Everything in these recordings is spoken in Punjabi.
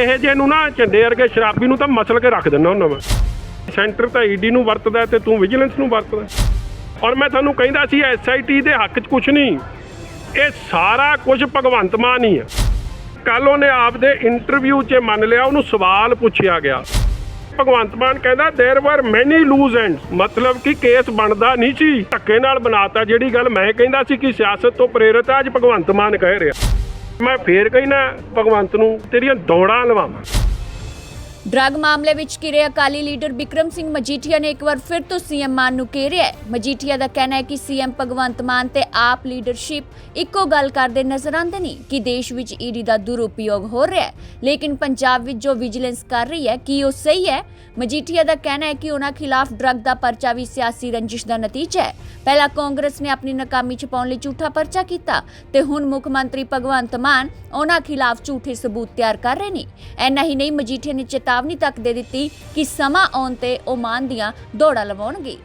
ਇਹ ਜੇ ਨੂੰ ਨਾ ਝੰਡੇ ਵਰਗੇ ਸ਼ਰਾਬੀ ਨੂੰ ਤਾਂ ਮਸਲ ਕੇ ਰੱਖ ਦਿੰਦਾ ਹੁੰਦਾ ਮੈਂ ਸੈਂਟਰ ਤਾਂ ਈਡੀ ਨੂੰ ਵਰਤਦਾ ਤੇ ਤੂੰ ਵਿਜੀਲੈਂਸ ਨੂੰ ਵਰਤਦਾ ਔਰ ਮੈਂ ਤੁਹਾਨੂੰ ਕਹਿੰਦਾ ਸੀ ਐਸਆਈਟੀ ਦੇ ਹੱਕ 'ਚ ਕੁਝ ਨਹੀਂ ਇਹ ਸਾਰਾ ਕੁਝ ਭਗਵੰਤ ਮਾਨ ਹੀ ਆ ਕੱਲ ਉਹਨੇ ਆਪਦੇ ਇੰਟਰਵਿਊ 'ਚ ਮੰਨ ਲਿਆ ਉਹਨੂੰ ਸਵਾਲ ਪੁੱਛਿਆ ਗਿਆ ਭਗਵੰਤ ਮਾਨ ਕਹਿੰਦਾ there were many loose ends ਮਤਲਬ ਕਿ ਕੇਸ ਬਣਦਾ ਨਹੀਂ ਸੀ ਧੱਕੇ ਨਾਲ ਬਣਾਤਾ ਜਿਹੜੀ ਗੱਲ ਮੈਂ ਕਹਿੰਦਾ ਸੀ ਕਿ ਸਿਆਸਤ ਤੋਂ ਪ੍ਰੇਰਿਤ ਆ ਅੱਜ ਭਗਵੰਤ ਮਾਨ ਕਹਿ ਰਿਹਾ ਮੈਂ ਫੇਰ ਕਹਿਣਾ ਭਗਵੰਤ ਨੂੰ ਤੇਰੀਆਂ ਦੌੜਾਂ ਲਵਾਵਾਂ। ਡਰੱਗ ਮਾਮਲੇ ਵਿੱਚ ਘਿਰੇ ਅਕਾਲੀ ਲੀਡਰ ਬਿਕਰਮ ਸਿੰਘ ਮਜੀਠੀਆ ਨੇ ਇੱਕ ਵਾਰ ਫਿਰ ਤੋਂ ਸੀਐਮ ਮਾਨ ਨੂੰ ਘੇਰਿਆ ਹੈ। ਮਜੀਠੀਆ ਦਾ ਕਹਿਣਾ ਹੈ ਕਿ ਸੀਐਮ ਭਗਵੰਤ ਮਾਨ ਤੇ ਆਪ ਲੀਡਰਸ਼ਿਪ ਇੱਕੋ ਗੱਲ ਕਰਦੇ ਨਜ਼ਰ ਆਉਂਦੇ ਨਹੀਂ ਕਿ ਦੇਸ਼ ਵਿੱਚ ਈਡੀ ਦਾ ਦੁਰਉਪਯੋਗ ਹੋ ਰਿਹਾ ਹੈ। ਲੇਕਿਨ ਪੰਜਾਬ ਵਿੱਚ ਜੋ ਵਿਜੀਲੈਂਸ ਕਰ ਰਹੀ ਹੈ, ਕੀ ਉਹ ਸਹੀ ਹੈ? ਮਜੀਠੀਆ ਦਾ ਕਹਿਣਾ ਹੈ ਕਿ ਉਹਨਾਂ ਖਿਲਾਫ ਡਰੱਗ ਦਾ ਪਰਚਾ ਵੀ ਸਿਆਸੀ ਰੰਜਿਸ਼ ਦਾ ਨਤੀਜਾ ਹੈ। ਪਹਿਲਾਂ ਕਾਂਗਰਸ ਨੇ ਆਪਣੀ ਨਾਕਾਮੀ ਛੁਪਾਉਣ ਲਈ ਝੂਠਾ ਪਰਚਾ ਕੀਤਾ ਤੇ ਹੁਣ ਮੁੱਖ ਮੰਤਰੀ ਭਗਵੰਤ ਮਾਨ ਉਹਨਾਂ ਖਿਲਾਫ ਝੂਠੇ ਸਬੂਤ ਤਿਆਰ ਕਰ ਰਹੇ ਨੇ। ਐਨਾ ਹੀ ਨਹੀਂ, ਮਜੀਠੀਆ ਨੇ ਚੇਤਾ ਚੇਤਾਵਨੀ ਤੱਕ ਦੇ ਦਿੱਤੀ ਕਿ ਸਮਾਂ ਆਉਣ ਤੇ ਉਹ ਦੀਆਂ ਦੌੜਾਂ ਲਵਾਉਣਗੇ।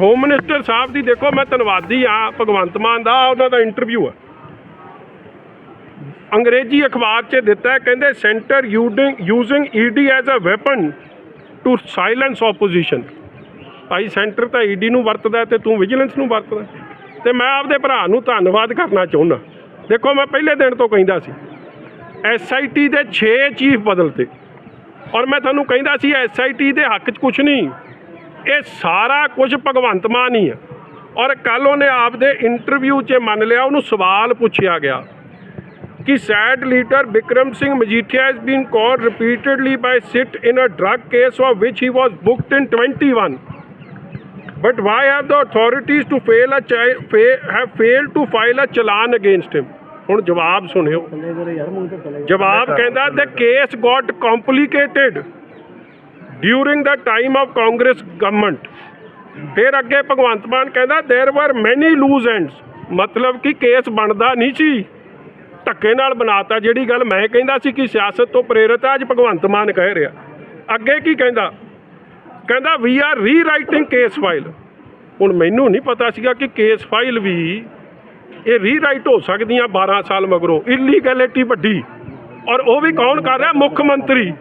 ਹੋਮ ਮਿਨਿਸਟਰ ਸਾਹਿਬ ਦੀ ਦੇਖੋ, ਮੈਂ ਧੰਨਵਾਦੀ ਆ ਭਗਵੰਤ ਮਾਨ ਦਾ ਉਹਨਾਂ ਦਾ ਇੰਟਰਵਿਊ ਆ। ਅੰਗਰੇਜ਼ੀ ਅਖਬਾਰ 'ਚ ਦਿੱਤਾ ਕਹਿੰਦੇ centre using ED as a weapon to silence opposition Bhai centre ਤਾਂ ਈਡੀ ਨੂੰ ਵਰਤਦਾ ਤੇ ਤੂੰ ਵਿਜੀਲੈਂਸ ਨੂੰ ਵਰਤਦਾ ਤੇ ਮੈਂ ਆਪਦੇ ਭਰਾ ਨੂੰ ਧੰਨਵਾਦ ਕਰਨਾ ਚਾਹੁੰਦਾ। ਦੇਖੋ, ਮੈਂ ਪਹਿਲੇ ਦਿਨ ਤੋਂ ਕਹਿੰਦਾ ਸੀ ਐਸਆਈਟੀ ਦੇ 6 ਚੀਫ ਬਦਲਤੇ। ਔਰ ਮੈਂ ਤੁਹਾਨੂੰ ਕਹਿੰਦਾ ਸੀ ਐਸਆਈਟੀ ਦੇ ਹੱਕ 'ਚ ਕੁਝ ਨਹੀਂ ਇਹ ਸਾਰਾ ਕੁਝ ਭਗਵੰਤ ਮਾਨ ਹੀ ਹੈ ਔਰ ਕੱਲ ਉਹਨੇ ਆਪਦੇ ਇੰਟਰਵਿਊ 'ਚ ਮੰਨ ਲਿਆ ਉਹਨੂੰ ਸਵਾਲ ਪੁੱਛਿਆ ਗਿਆ ਕਿ SAD leader Bikram Singh Majithia has been called repeatedly by SIT in a drug case of which he was booked in 21 but why have the authorities to fail a have failed to file a challan against him ਹੁਣ ਜਵਾਬ ਸੁਣਿਓ ਜਵਾਬ ਕਹਿੰਦਾ the case got complicated during the time of congress government ਫਿਰ ਅੱਗੇ ਭਗਵੰਤ ਮਾਨ ਕਹਿੰਦਾ there were many loose ends ਮਤਲਬ ਕਿ ਕੇਸ ਬਣਦਾ ਨਹੀਂ ਸੀ ਧੱਕੇ ਨਾਲ ਬਣਾਤਾ ਜਿਹੜੀ ਗੱਲ ਮੈਂ ਕਹਿੰਦਾ ਸੀ ਕਿ ਸਿਆਸਤ ਤੋਂ ਪ੍ਰੇਰਿਤ ਆ ਅੱਜ ਭਗਵੰਤ ਮਾਨ ਕਹਿ ਰਿਹਾ ਅੱਗੇ ਕੀ ਕਹਿੰਦਾ ਕਹਿੰਦਾ we are rewriting case file ਹੁਣ ਮੈਨੂੰ ਨਹੀਂ ਪਤਾ ਸੀਗਾ ਕਿ ਕੇਸ ਫਾਈਲ ਵੀ ਇਹ ਰੀਰਾਈਟ ਹੋ ਸਕਦੀਆਂ 12 ਸਾਲ ਮਗਰੋਂ। ਇਲੀਗੈਲਿਟੀ ਵੱਡੀ। ਔਰ ਉਹ ਵੀ ਕੌਣ ਕਰ ਰਿਹਾ? ਮੁੱਖ ਮੰਤਰੀ।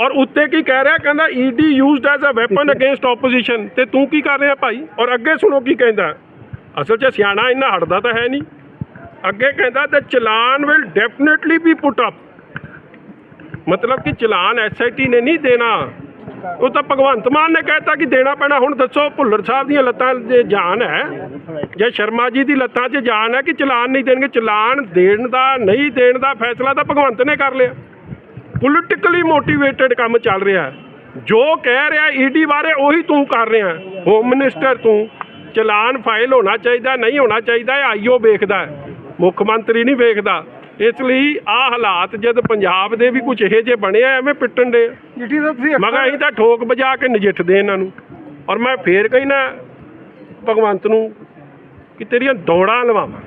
ਔਰ ਉੱਤੇ ਕੀ ਕਹਿ ਰਿਹਾ? ਕਹਿੰਦਾ ED used as a weapon against opposition ਤੇ ਤੂੰ ਕੀ ਕਰ ਰਿਹਾ ਭਾਈ? ਔਰ ਅੱਗੇ ਸੁਣੋ ਕੀ ਕਹਿੰਦਾ। ਅਸਲ 'ਚ ਸਿਆਣਾ ਇੰਨਾ ਹਟਦਾ ਤਾਂ ਹੈ ਨਹੀਂ। ਅੱਗੇ ਕਹਿੰਦਾ, the challan will definitely be put up ਮਤਲਬ ਕਿ ਚਲਾਨ ਐਸਆਈਟੀ ਨੇ ਨਹੀਂ ਦੇਣਾ। ਉਹ ਤਾਂ ਭਗਵੰਤ ਮਾਨ ਨੇ ਕਹਿਤਾ ਕਿ ਦੇਣਾ ਪੈਣਾ। ਹੁਣ ਦੱਸੋ, ਭੁੱਲਰ ਸਾਹਿਬ ਦੀਆਂ ਲੱਤਾਂ 'ਚ ਜਾਨ ਹੈ? ਜਾਂ ਸ਼ਰਮਾ ਜੀ ਦੀ ਲੱਤਾਂ 'ਚ ਜਾਨ ਹੈ ਕਿ ਚਲਾਨ ਨਹੀਂ ਦੇਣਗੇ? ਚਲਾਨ ਦੇਣ ਦਾ, ਨਹੀਂ ਦੇਣ ਦਾ ਫੈਸਲਾ ਤਾਂ ਭਗਵੰਤ ਨੇ ਕਰ ਲਿਆ। ਪੋਲੀਟੀਕਲੀ ਮੋਟੀਵੇਟਡ ਕੰਮ ਚੱਲ ਰਿਹਾ ਹੈ। ਜੋ ਕਹਿ ਰਿਹਾ ਈਡੀ ਬਾਰੇ ਉਹੀ ਤੂੰ ਕਰ ਰਿਹਾ ਹੋਮ ਮਿਨਿਸਟਰ ਤੂੰ। ਚਲਾਨ ਫਾਈਲ ਹੋਣਾ ਚਾਹੀਦਾ, ਨਹੀਂ ਹੋਣਾ ਚਾਹੀਦਾ, ਇਹ ਆਈਓ ਵੇਖਦਾ ਮੁੱਖ ਮੰਤਰੀ ਨਹੀਂ ਵੇਖਦਾ। ਇਸ ਲਈ ਆ ਹਾਲਾਤ ਜਦ ਪੰਜਾਬ ਦੇ ਵੀ ਕੁਝ ਇਹੋ ਜਿਹੇ ਬਣੇ ਆ ਐਵੇਂ ਪਿੱਟਣ ਦੇ ਜਿੱਟੀ ਦਾ ਤੁਸੀਂ ਮਗਾ ਅਸੀਂ ਤਾਂ ਠੋਕ ਵਜਾ ਕੇ ਨਜਿੱਠਦੇ ਇਹਨਾਂ ਨੂੰ। ਔਰ ਮੈਂ ਫੇਰ ਕਹਿਣਾ ਭਗਵੰਤ ਨੂੰ ਕਿ ਤੇਰੀਆਂ ਦੌੜਾਂ ਲਵਾਵਾਂ।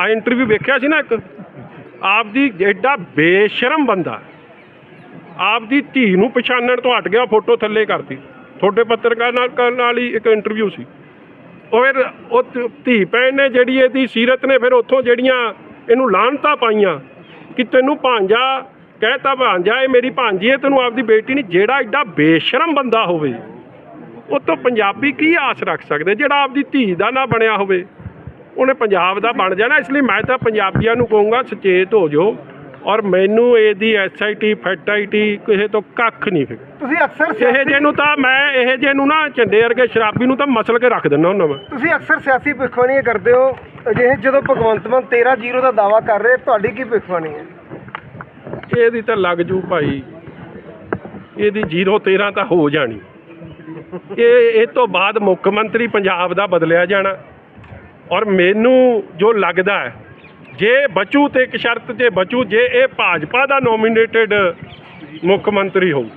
ਆ ਇੰਟਰਵਿਊ ਵੇਖਿਆ ਸੀ ਨਾ ਇੱਕ? ਆਪਦੀ ਐਡਾ ਬੇਸ਼ਰਮ ਬੰਦਾ ਆਪਦੀ ਧੀ ਨੂੰ ਪਛਾਣਨ ਤੋਂ ਹਟ ਗਿਆ ਫੋਟੋ ਥੱਲੇ ਕਰਤੀ। ਤੁਹਾਡੇ ਪੱਤਰਕਾਰ ਨਾਲ ਕਰਨ ਵਾਲੀ ਇੱਕ ਇੰਟਰਵਿਊ ਸੀ। ਉਹ ਫਿਰ ਉਹ ਧ- ਭੈਣ ਨੇ ਜਿਹੜੀ ਇਹਦੀ ਸੀਰਤ ਨੇ ਫਿਰ ਉੱਥੋਂ ਜਿਹੜੀਆਂ ਇਹਨੂੰ ਲਾਹਨਤਾਂ ਪਾਈਆਂ ਕਿ ਤੈਨੂੰ ਭਾਂਜਾ ਕਹਿਤਾ ਭਾਂਜਾ ਇਹ ਮੇਰੀ ਭਾਂਜੀ ਹੈ ਤੈਨੂੰ ਆਪਦੀ ਬੇਟੀ ਨਹੀਂ ਜਿਹੜਾ ਐਡਾ ਬੇਸ਼ਰਮ ਬੰਦਾ ਹੋਵੇ ਉਹ ਤੋਂ ਪੰਜਾਬੀ ਕੀ ਆਸ ਰੱਖ ਸਕਦੇ ਜਿਹੜਾ ਆਪਦੀ ਧੀ ਦਾ ਨਾ ਬਣਿਆ ਹੋਵੇ। ਉਹਨੇ ਪੰਜਾਬ ਦਾ ਬਣ ਜਾਣਾ ਇਸ ਲਈ ਮੈਂ ਤਾਂ ਪੰਜਾਬੀਆਂ ਨੂੰ ਕਹੂੰਗਾ ਸੁਚੇਤ ਹੋ ਜਾਓ ਔਰ ਮੈਨੂੰ ਇਹਦੀ ਐਸਆਈਟੀ ਫੈਟਾਈਟੀ ਕਿਸੇ ਤੋਂ ਕੱਖ ਨਹੀਂ ਫਿਕਰ ਤੁਸੀਂ ਅਕਸਰ ਇਹ ਜੇ ਨੂੰ ਤਾਂ ਮੈਂ ਇਹ ਜੇ ਨੂੰ ਨਾ ਝੰਡੇ ਵਰਗੇ ਸ਼ਰਾਬੀ ਨੂੰ ਤਾਂ ਮਸਲ ਕੇ ਰੱਖ ਦਿੰਦਾ ਹੁੰਦਾ ਮੈਂ। ਤੁਸੀਂ ਅਕਸਰ ਸਿਆਸੀ ਭਿੱਖਵਾਨੀ ਕਰਦੇ ਹੋ। ਅਜਿਹੇ ਜਦੋਂ ਭਗਵੰਤ ਮਾਨ 13 ਜ਼ੀਰੋ ਦਾ ਦਾਵਾ ਕਰ ਰਹੇ, ਤੁਹਾਡੀ ਕੀ ਭਿੱਖਵਾਨੀ ਹੈ? ਇਹਦੀ ਤਾਂ ਲੱਗ ਜੂ ਭਾਈ। ਇਹਦੀ 013 ਤਾਂ ਹੋ ਜਾਣੀ। ਇਹ ਇਹ ਤੋਂ ਬਾਅਦ ਮੁੱਖ ਮੰਤਰੀ ਪੰਜਾਬ ਦਾ ਬਦਲਿਆ ਜਾਣਾ। ਔਰ ਮੈਨੂੰ ਜੋ ਲੱਗਦਾ ਹੈ, ਜੇ ਬਚੂ ਤੇ ਇੱਕ ਸ਼ਰਤ ਤੇ ਬਚੂ, ਜੇ ਇਹ ਭਾਜਪਾ ਦਾ ਨੋਮੀਨੇਟਡ ਮੁੱਖ ਮੰਤਰੀ ਹੋਊ,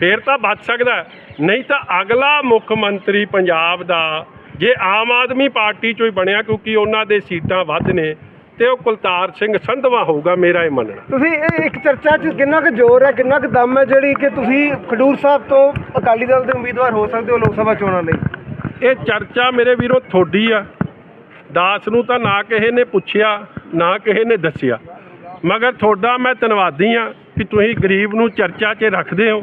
ਫੇਰ ਤਾਂ ਬਚ ਸਕਦਾ ਨਹੀਂ ਤਾਂ ਅਗਲਾ ਮੁੱਖ ਮੰਤਰੀ ਪੰਜਾਬ ਦਾ ਜੇ ਆਮ ਆਦਮੀ ਪਾਰਟੀ ਚੋਂ ਹੀ ਬਣਿਆ ਕਿਉਂਕਿ ਉਹਨਾਂ ਦੇ ਸੀਟਾਂ ਵੱਧ ਨੇ ਤੇ ਉਹ ਕੁਲਤਾਰ ਸਿੰਘ ਸੰਧਵਾ ਹੋਊਗਾ ਮੇਰਾ ਇਹ ਮੰਨਣਾ। ਤੁਸੀਂ ਇਹ ਇੱਕ ਚਰਚਾ 'ਚ ਕਿੰਨਾ ਕੁ ਜ਼ੋਰ ਹੈ ਕਿੰਨਾ ਕੁ ਦਮ ਹੈ ਜਿਹੜੀ ਕਿ ਤੁਸੀਂ ਖਡੂਰ ਸਾਹਿਬ ਤੋਂ ਅਕਾਲੀ ਦਲ ਦੇ ਉਮੀਦਵਾਰ ਹੋ ਸਕਦੇ ਹੋ ਲੋਕ ਸਭਾ ਚੋਣਾਂ ਲਈ? ਇਹ ਚਰਚਾ ਮੇਰੇ ਵੀਰੋ ਥੋੜੀ ਆ। ਦਾਸ ਨੂੰ ਤਾਂ ਨਾ ਕਿਸੇ ਨੇ ਪੁੱਛਿਆ ਨਾ ਕਿਸੇ ਨੇ ਦੱਸਿਆ। ਮਗਰ ਤੁਹਾਡਾ ਮੈਂ ਧੰਨਵਾਦੀ ਆ ਕਿ ਤੁਸੀਂ ਗਰੀਬ ਨੂੰ ਚਰਚਾ 'ਚ ਰੱਖਦੇ ਹੋ।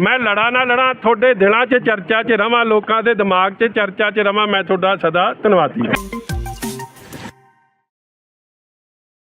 ਮੈਂ ਲੜਾ ਨਾ ਲੜਾ, ਤੁਹਾਡੇ ਦਿਲਾਂ 'ਚ ਚਰਚਾ 'ਚ ਰਵਾਂ, ਲੋਕਾਂ ਦੇ ਦਿਮਾਗ 'ਚ ਚਰਚਾ 'ਚ ਰਵਾਂ, ਮੈਂ ਤੁਹਾਡਾ ਸਦਾ ਧੰਨਵਾਦੀ ਹਾਂ।